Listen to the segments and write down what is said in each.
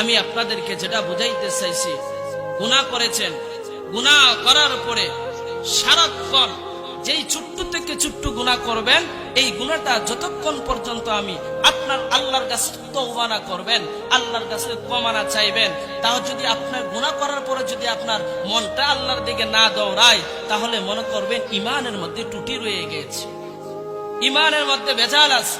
আমি আপনাদেরকে যেটা বুঝাইতে চাইছি গুণা করেছেন। গুণা করার পরে সারাক্ষণ যেই ছোট্ট থেকে ছোট্ট গুণা করবেন, এই গুণাটা যতক্ষণ পর্যন্ত আমি আপনার আল্লাহর কাছে তৌবানা করবেন, আল্লাহর কাছে কমানা চাইবেন, তাও যদি আপনার গুণা করার পরে যদি আপনার মনটা আল্লাহর দিকে না দৌড়ায়, তাহলে মনে করবেন ইমানের মধ্যে টুটি রয়ে গেছে। ইমানের মধ্যে ভেজাল আছে।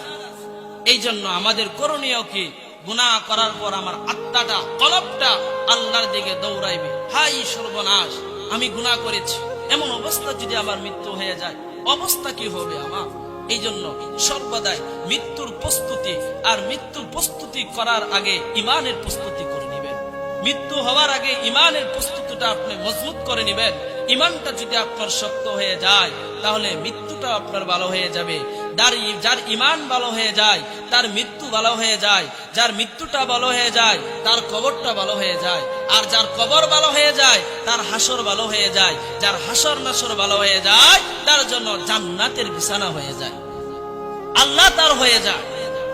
এই জন্য আমাদের করণীয় কি? গুণা করার পর আমার আত্মাটা, কলবটা আল্লাহর দিকে দৌড়াইবে। হাই সর্বনাশ, আমি গুণা করেছি। এমন অবস্থা যদি আমার মৃত্যু হয়ে যায়, অবস্থা কি হবে আমার? এই জন্য সর্বদাই মৃত্যুর প্রস্তুতি আর মৃত্যুর প্রস্তুতি করার আগে ইমানের প্রস্তুতি করে নিবেন। মৃত্যু হওয়ার আগে ইমানের প্রস্তুতিটা আপনি মজবুত করে নেবেন। ইমানটা যদি আপনার শক্ত হয়ে যায়, তাহলে মৃত্যুটা আপনার ভালো হয়ে যাবে। যার যার ইমান ভালো হয়ে যায়, তার মৃত্যু ভালো হয়ে যায়, যার মৃত্যুটা ভালো হয়ে যায়, তার কবরটা ভালো হয়ে যায়। আর যার কবর ভালো হয়ে যায়, তার হাসর ভালো হয়ে যায়। যার হাসর নাসর ভালো হয়ে যায়, তার জন্য জান্নাতের বিছানা হয়ে যায়। আল্লাহ তার হয়ে যায়।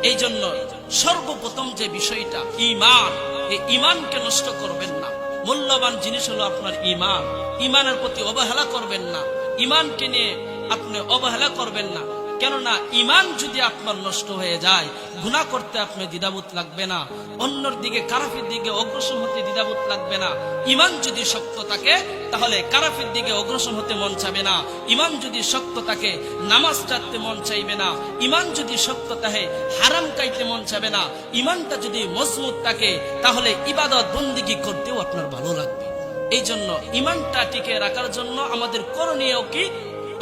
এই জন্য সর্বপ্রথম যে বিষয়টা ইমান এই ইমানকে নষ্ট করবেন না। মূল্যবান জিনিস হলো আপনার ইমান ইমানের প্রতি অবহেলা করবেন না। ইমানকে নিয়ে আপনি অবহেলা করবেন না। কেননা ইমান যদি আপনার নষ্ট হয়ে যায় গুণা করতে আপনি দ্বিধাবোধ লাগবে না। অন্যর দিকে, কারাফির দিকে অগ্রসর হতে দ্বিধাবোধ লাগবে না। ইমান যদি শক্ত থাকে, তাহলে কারাফির দিকে অগ্রসর হতে মন চাবে না। ইমান যদি শক্ত থাকে, নামাজ চাইতে মন চাইবে না। ইমান যদি শক্ত থাকে, হারাম কাইতে মন চাবে না। ইমানটা যদি মজবুত থাকে, তাহলে ইবাদত বন্দিগি করতেও আপনার ভালো লাগবে। এই জন্য ইমানটা টিকে রাখার জন্য আমাদের করণীয় কি?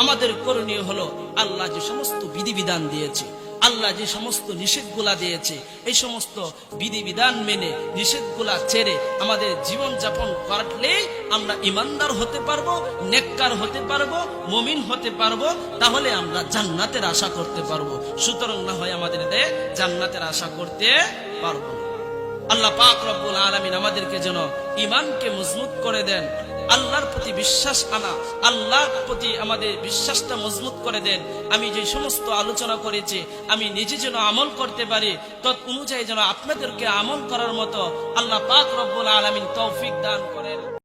আমাদের করণীয় হলো আল্লাহ যে সমস্ত বিধিবিধান দিয়েছে, আল্লাহ যে সমস্ত নিষেধগুলা দিয়েছে, এই সমস্ত বিধিবিধান মেনে নিষেধগুলা ছেড়ে আমাদের জীবন যাপন করলে আমরা ইমানদার হতে পারব, নেককার হতে পারব, মমিন হতে পারব, তাহলে আমরা জান্নাতের আশা করতে পারব। সুতরাং না হয় আমাদের জান্নাতের আশা করতে পারব আল্লাহ পাক রব্বুল আলামিন আমাদেরকে যেন ইমানকে মজবুত করে দেন। আল্লাহর প্রতি বিশ্বাস আনা, আল্লাহর প্রতি আমাদের বিশ্বাসটা মজবুত করে দেন। আমি যে সমস্ত আলোচনা করেছি, আমি নিজে যেন আমল করতে পারি, তৎ অনুযায়ী যেন আপনাদেরকে আমল করার মতো আল্লাহ পাক রব্বুল আলমিন তৌফিক দান করেন।